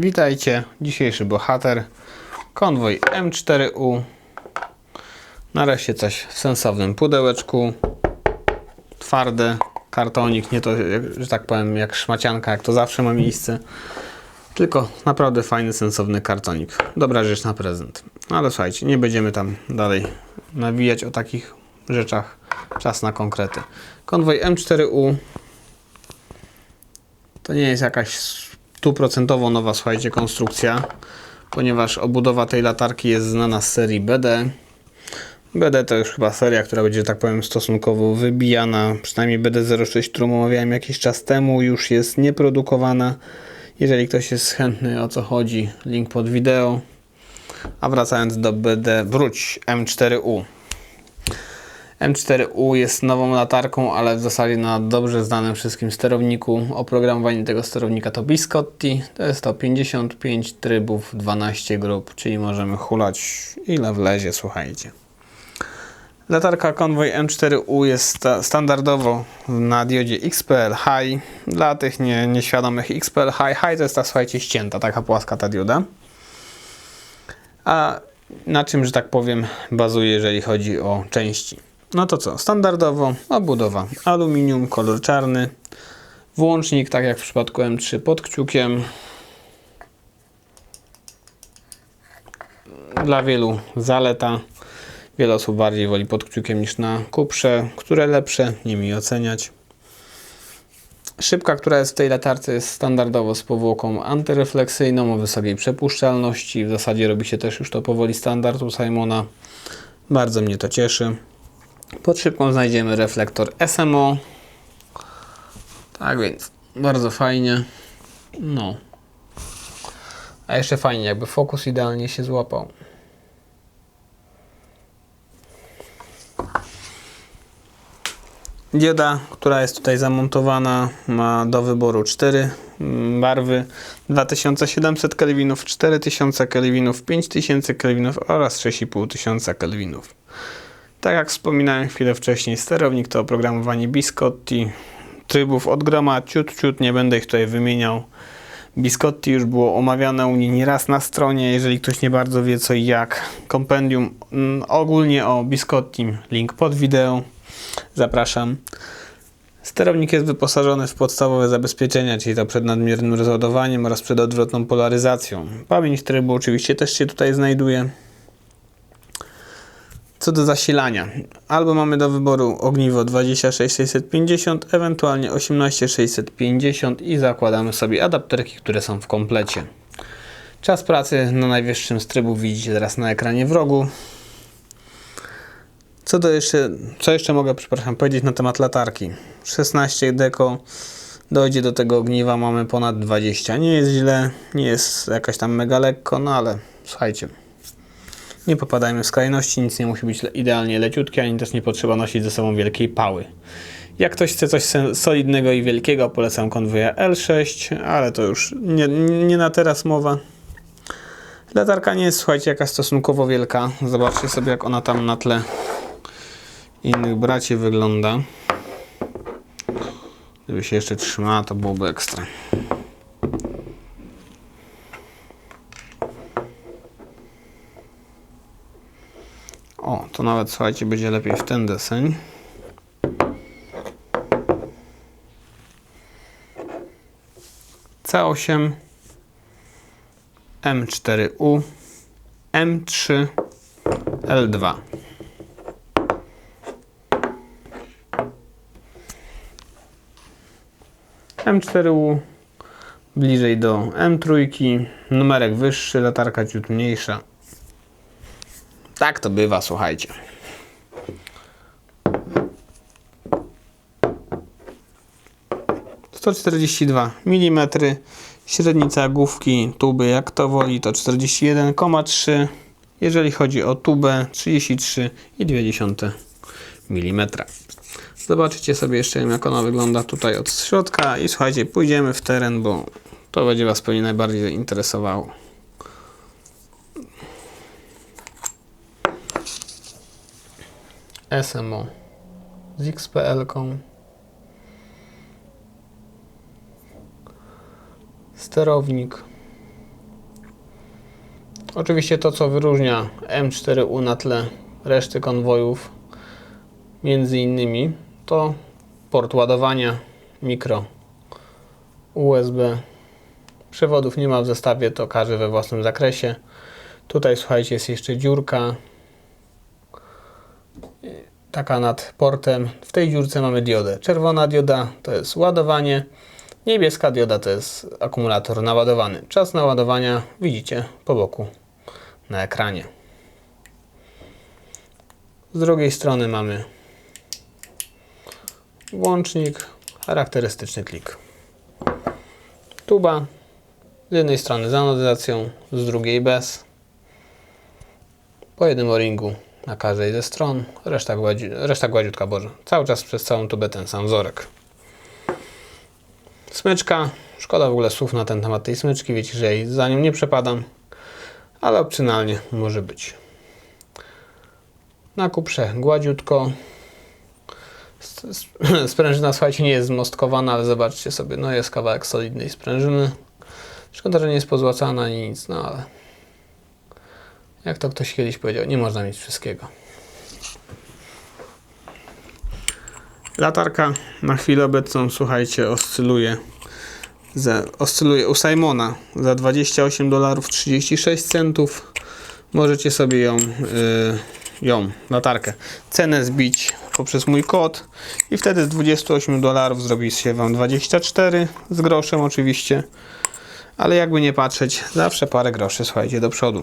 Witajcie, dzisiejszy bohater, konwoj M4U. Nareszcie coś w sensownym pudełeczku. Twarde, kartonik, nie to, że tak powiem, jak szmacianka, jak to zawsze ma miejsce. Tylko naprawdę fajny, sensowny kartonik. Dobra rzecz na prezent. Ale słuchajcie, nie będziemy tam dalej nawijać o takich rzeczach. Czas na konkrety. Konwoj M4U to nie jest jakaś stuprocentowo nowa, słuchajcie, konstrukcja, ponieważ obudowa tej latarki jest znana z serii BD. BD to już chyba seria, która będzie, tak powiem, stosunkowo wybijana. Przynajmniej BD06, którą omawiałem jakiś czas temu, już jest nieprodukowana. Jeżeli ktoś jest chętny, o co chodzi, link pod wideo. A wracając do BD, wróć M4U. M4U jest nową latarką, ale w zasadzie na dobrze znanym wszystkim sterowniku. Oprogramowanie tego sterownika to Biscotti. To jest to 55 trybów, 12 grup, czyli możemy hulać ile wlezie, słuchajcie. Latarka Convoy M4U jest sta- standardowo na diodzie XPL High. Dla tych nie, nieświadomych XPL High, High to jest ta, słuchajcie, ścięta, taka płaska ta dioda. A na czym, że tak powiem, bazuje, jeżeli chodzi o części? No to co? Standardowo obudowa aluminium, kolor czarny, włącznik, tak jak w przypadku M3 pod kciukiem. Dla wielu zaleta. Wiele osób bardziej woli pod kciukiem niż na kuprze. Które lepsze? Nie mi oceniać. Szybka, która jest w tej latarce jest standardowo z powłoką antyrefleksyjną o wysokiej przepuszczalności. W zasadzie robi się też już to powoli standard u Simona. Bardzo mnie to cieszy. Pod szybką znajdziemy reflektor SMO. Tak więc, bardzo fajnie. No. A jeszcze fajnie, jakby fokus idealnie się złapał. Dioda, która jest tutaj zamontowana, ma do wyboru 4 mm, barwy 2700 kelwinów, 4000 kelwinów, 5000 kelwinów oraz 6500 kelwinów. Tak jak wspominałem chwilę wcześniej, sterownik to oprogramowanie Biscotti. Trybów od groma ciut, ciut, nie będę ich tutaj wymieniał. Biscotti już było omawiane u mnie nieraz na stronie, jeżeli ktoś nie bardzo wie co i jak. Kompendium mm, ogólnie o Biscotti, link pod wideo. Zapraszam. Sterownik jest wyposażony w podstawowe zabezpieczenia, czyli to przed nadmiernym rozładowaniem oraz przed odwrotną polaryzacją. Pamięć trybu oczywiście też się tutaj znajduje. Co do zasilania, albo mamy do wyboru ogniwo 26650, ewentualnie 18650 i zakładamy sobie adapterki, które są w komplecie. Czas pracy na najwyższym z trybu widzicie teraz na ekranie w rogu. Co do jeszcze, co jeszcze mogę, przepraszam, powiedzieć na temat latarki? 16 deko dojdzie do tego ogniwa, mamy ponad 20. Nie jest źle, nie jest jakaś tam mega lekko, no ale słuchajcie, nie popadajmy w skrajności, nic nie musi być idealnie leciutkie, ani też nie potrzeba nosić ze sobą wielkiej pały. Jak ktoś chce coś solidnego i wielkiego, polecam konwoja L6, ale to już nie, nie na teraz mowa. Latarka nie jest, słuchajcie, jakaś stosunkowo wielka. Zobaczcie sobie, jak ona tam na tle innych braci wygląda. Gdyby się jeszcze trzymała, to byłoby ekstra. O, to nawet słuchajcie, będzie lepiej w ten deseń. C8 M4U M3 L2 M4U bliżej do M3 numerek wyższy, latarka ciut mniejsza tak to bywa, słuchajcie. Sto czterdzieści dwa milimetry. Średnica główki tuby, jak to woli, to 41,3. Jeżeli chodzi o tubę, 33,2 mm. Zobaczycie sobie jeszcze, jak ona wygląda tutaj od środka. I słuchajcie, pójdziemy w teren, bo to będzie Was pewnie najbardziej interesowało. SMO z XPL-ką. Sterownik. Oczywiście to, co wyróżnia M4U na tle reszty konwojów, między innymi, to port ładowania mikro USB. Przewodów nie ma w zestawie, to każdy we własnym zakresie. Tutaj słuchajcie, jest jeszcze dziurka. Taka nad portem. W tej dziurce mamy diodę. Czerwona dioda to jest ładowanie. Niebieska dioda to jest akumulator naładowany. Czas naładowania widzicie po boku na ekranie. Z drugiej strony mamy włącznik, charakterystyczny klik. Tuba, z jednej strony z anodyzacją, z drugiej bez. Po jednym o-ringu na każdej ze stron, reszta, gładzi, reszta gładziutka Boże. Cały czas przez całą tubę ten sam wzorek. Smyczka, szkoda w ogóle słów na ten temat tej smyczki, wiecie, że jej za nią nie przepadam, ale opcjonalnie może być. Na kuprze gładziutko. Sprężyna, słuchajcie, nie jest zmostkowana, ale zobaczcie sobie, no jest kawałek solidnej sprężyny. Szkoda, że nie jest pozłacana ani nic, no ale jak to ktoś kiedyś powiedział, nie można mieć wszystkiego. Latarka na chwilę obecną, słuchajcie, oscyluje. Za, oscyluje u Simona za 28 dolarów 36 centów. Możecie sobie ją, y, ją, latarkę, cenę zbić poprzez mój kod i wtedy z 28 dolarów zrobi się Wam 24 z groszem oczywiście. Ale jakby nie patrzeć, zawsze parę groszy, słuchajcie, do przodu.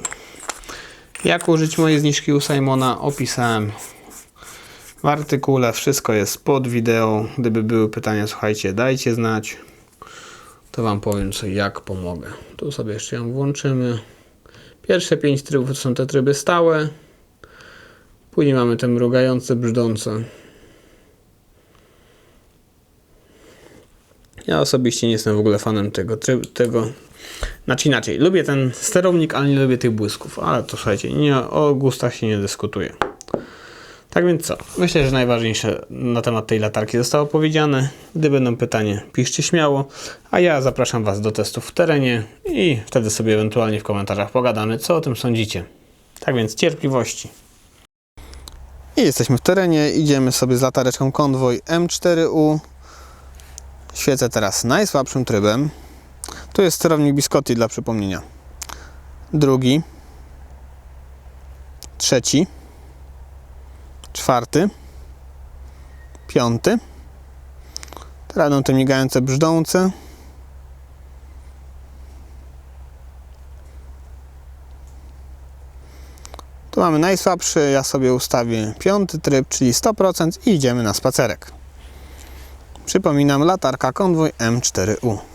Jak użyć mojej zniżki u Simona opisałem w artykule, wszystko jest pod wideo. Gdyby były pytania, słuchajcie, dajcie znać. To Wam powiem co jak pomogę. Tu sobie jeszcze ją włączymy. Pierwsze 5 trybów to są te tryby stałe. Później mamy te mrugające, brzdące. Ja osobiście nie jestem w ogóle fanem tego trybu, tego. Znaczy inaczej, lubię ten sterownik, ale nie lubię tych błysków. Ale to słuchajcie, nie, o gustach się nie dyskutuje. Tak więc co? Myślę, że najważniejsze na temat tej latarki zostało powiedziane. Gdy będą pytania, piszcie śmiało, a ja zapraszam Was do testów w terenie i wtedy sobie ewentualnie w komentarzach pogadamy, co o tym sądzicie. Tak więc cierpliwości. I jesteśmy w terenie, idziemy sobie z latareczką konwoj M4U. Świecę teraz najsłabszym trybem. Tu jest sterownik Biscotti dla przypomnienia. Drugi. Trzeci czwarty, piąty. Będą te migające brzdące. Tu mamy najsłabszy, ja sobie ustawię piąty tryb, czyli 100% i idziemy na spacerek. Przypominam, latarka konwój M4U.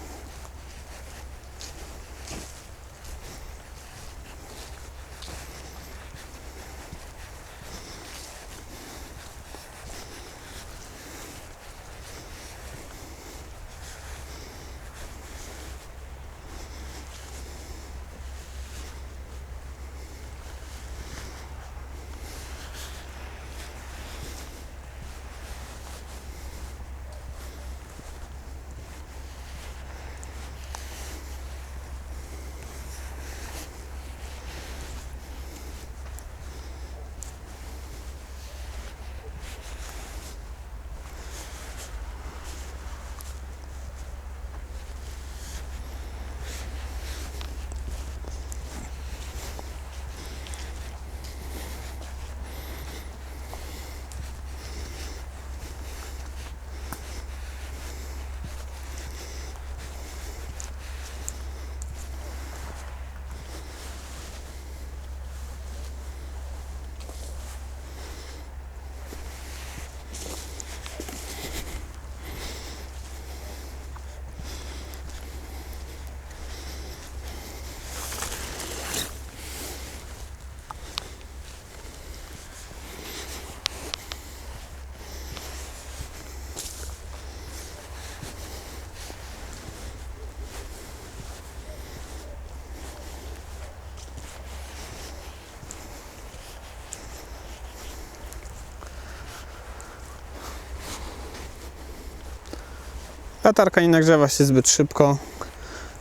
Latarka nie nagrzewa się zbyt szybko,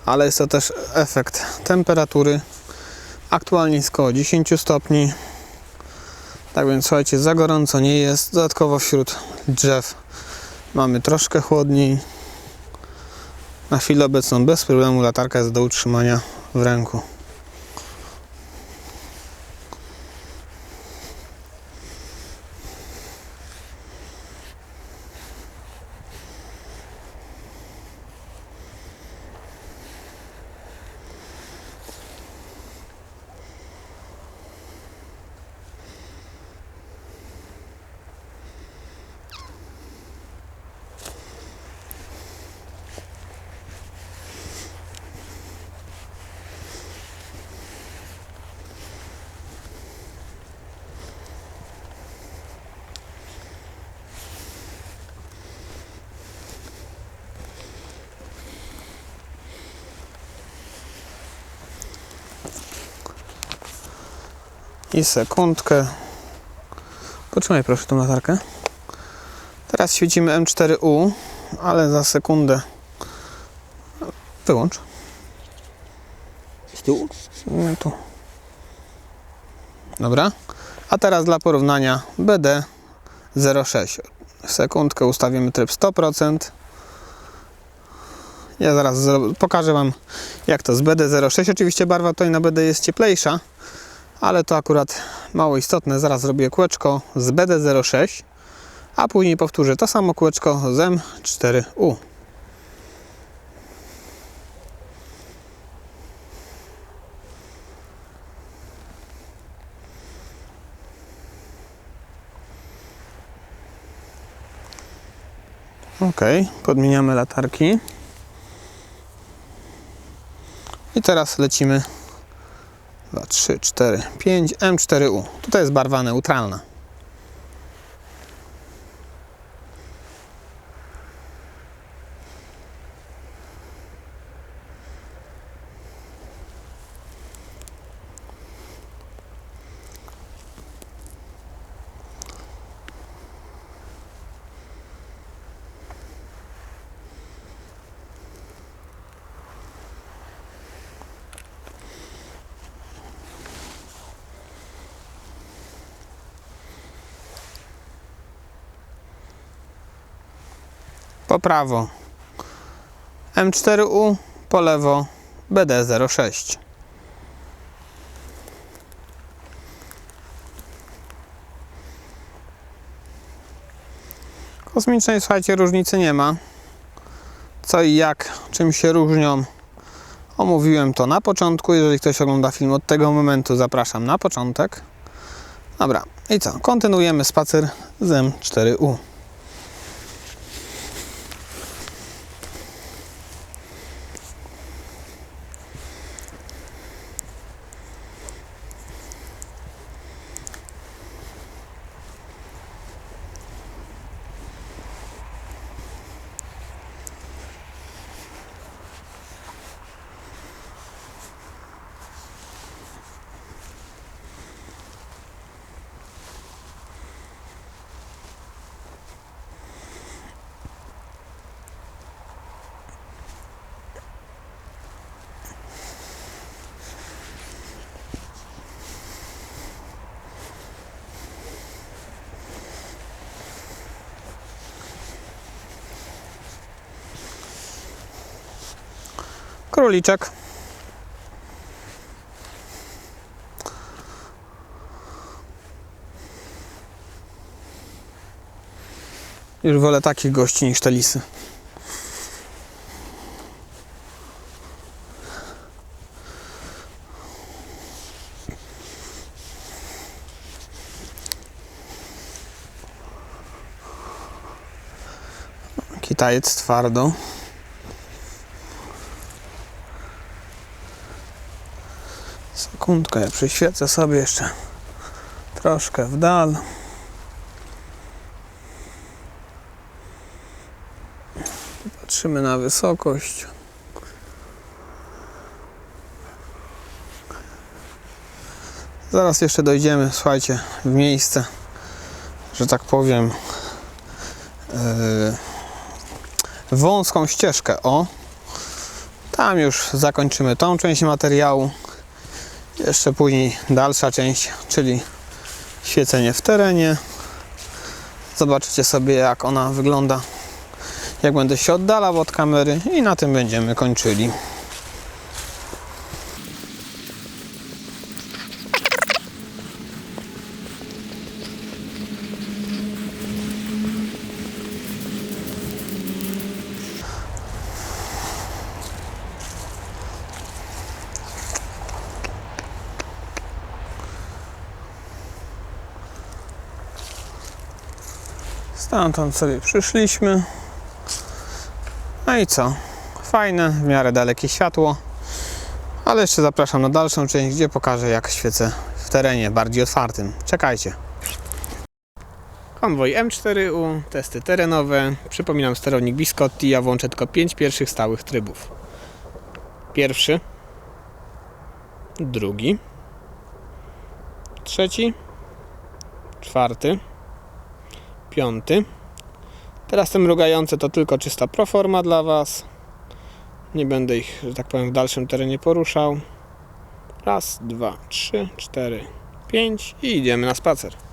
ale jest to też efekt temperatury. Aktualnie jest około 10 stopni. Tak więc słuchajcie, za gorąco nie jest. Dodatkowo wśród drzew mamy troszkę chłodniej. Na chwilę obecną bez problemu latarka jest do utrzymania w ręku. I sekundkę. Potrzymaj proszę tą latarkę. Teraz świecimy M4U, ale za sekundę. Wyłącz. Z tyłu? No tu. Dobra. A teraz dla porównania BD 06. Sekundkę ustawimy tryb 100%. Ja zaraz pokażę Wam jak to z BD06. Oczywiście barwa tutaj na BD jest cieplejsza, ale to akurat mało istotne. Zaraz zrobię kółeczko z BD06, a później powtórzę to samo kółeczko z M4U. Ok, podmieniamy latarki. I teraz lecimy 2, 3, 4, 5, M4U. Tutaj jest barwa neutralna. Po prawo M4U, po lewo BD06. Kosmicznej, słuchajcie, różnicy nie ma. Co i jak, czym się różnią, omówiłem to na początku. Jeżeli ktoś ogląda film od tego momentu, zapraszam na początek. Dobra, i co? Kontynuujemy spacer z M4U. Króliczek. Już wolę takich gości niż te lisy. Kitajec twardo. Sekundkę, ja przyświecę sobie jeszcze troszkę w dal. Patrzymy na wysokość. Zaraz jeszcze dojdziemy, słuchajcie, w miejsce, że tak powiem, yy, wąską ścieżkę. O, tam już zakończymy tą część materiału Jeszcze później dalsza część, czyli świecenie w terenie. Zobaczycie sobie jak ona wygląda, jak będę się oddalał od kamery i na tym będziemy kończyli. Stamtąd sobie przyszliśmy. No i co? Fajne, w miarę dalekie światło. Ale jeszcze zapraszam na dalszą część, gdzie pokażę jak świecę w terenie bardziej otwartym. Czekajcie. Konwoj M4U, testy terenowe. Przypominam sterownik Biscotti, ja włączę tylko 5 pierwszych stałych trybów. Pierwszy. Drugi. Trzeci. Czwarty piąty. Teraz te mrugające to tylko czysta proforma dla Was. Nie będę ich, że tak powiem, w dalszym terenie poruszał. Raz, dwa, trzy, cztery, pięć i idziemy na spacer.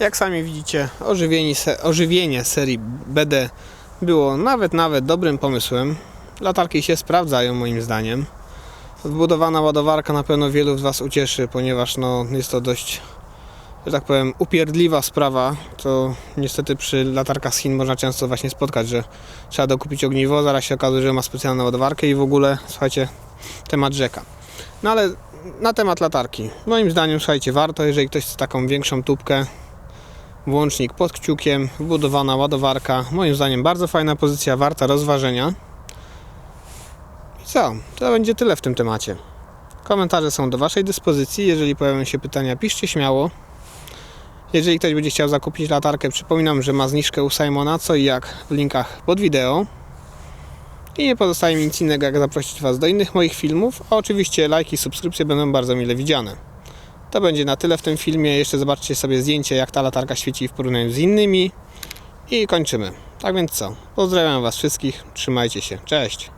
Jak sami widzicie, ożywienie, ożywienie serii BD było nawet, nawet dobrym pomysłem. Latarki się sprawdzają moim zdaniem. Wbudowana ładowarka na pewno wielu z Was ucieszy, ponieważ no, jest to dość, że tak powiem, upierdliwa sprawa. To niestety przy latarkach z Chin można często właśnie spotkać, że trzeba dokupić ogniwo, zaraz się okazuje, że ma specjalną ładowarkę i w ogóle, słuchajcie, temat rzeka. No ale na temat latarki. Moim zdaniem, słuchajcie, warto, jeżeli ktoś chce taką większą tubkę, włącznik pod kciukiem, wbudowana ładowarka. Moim zdaniem bardzo fajna pozycja, warta rozważenia. I co? To będzie tyle w tym temacie. Komentarze są do Waszej dyspozycji. Jeżeli pojawią się pytania, piszcie śmiało. Jeżeli ktoś będzie chciał zakupić latarkę, przypominam, że ma zniżkę u Simona, co i jak w linkach pod wideo. I nie pozostaje mi nic innego, jak zaprosić Was do innych moich filmów, a oczywiście lajki i subskrypcje będą bardzo mile widziane. To będzie na tyle w tym filmie. Jeszcze zobaczcie sobie zdjęcie, jak ta latarka świeci w porównaniu z innymi. I kończymy. Tak więc co? Pozdrawiam Was wszystkich. Trzymajcie się. Cześć.